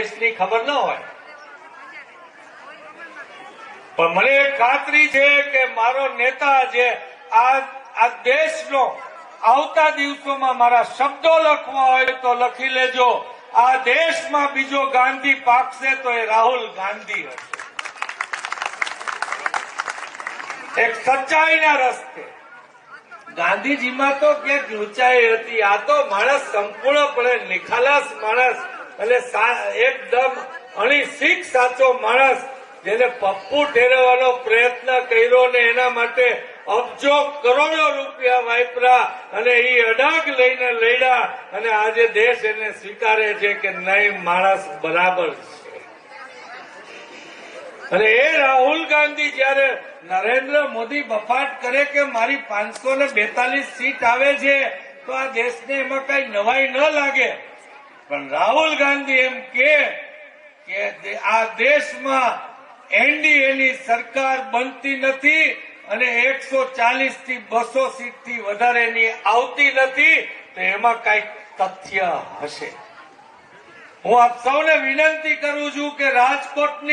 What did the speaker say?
દેશની ખબર ન હોય. પણ મને ખાતરી છે કે મારો નેતા જે આ દેશનો આવતા દિવસોમાં મારા શબ્દો લખવા હોય તો લખી લેજો. આ દેશમાં બીજો ગાંધી પાકશે તો એ રાહુલ ગાંધી હશે. એક સચ્ચાઈના રસ્તે. ગાંધીજીમાં તો ક્યાંક ઊંચાઈ હતી. આ તો માણસ સંપૂર્ણપણે નિખાલસ માણસ સા- એકદમ અણી શીખ સાચો માણસ જેને પપ્પુ ઠેરવવાનો પ્રયત્ન કર્યો ને એના માટે અબજો કરોડો રૂપિયા વાપરા અને એ અડાગ લઈને લડ્યા અને આજે દેશ એને સ્વીકારે છે કે નહીં માણસ બરાબર છે. અને એ રાહુલ ગાંધી જયારે નરેન્દ્ર મોદી બફાટ કરે કે મારી પાંચસો ને બેતાલીસ સીટ આવે છે, તો આ દેશને એમાં કઈ નવાઈ ન લાગે. પણ રાહુલ ગાંધી એમ કે આ દેશમાં એનડીએની સરકાર બનતી નથી અને એકસો ચાલીસથી બસો સીટથી વધારેની આવતી નથી, તો એમાં કંઈક તથ્ય હશે. હું આપ સૌને વિનંતી કરું છું કે રાજકોટની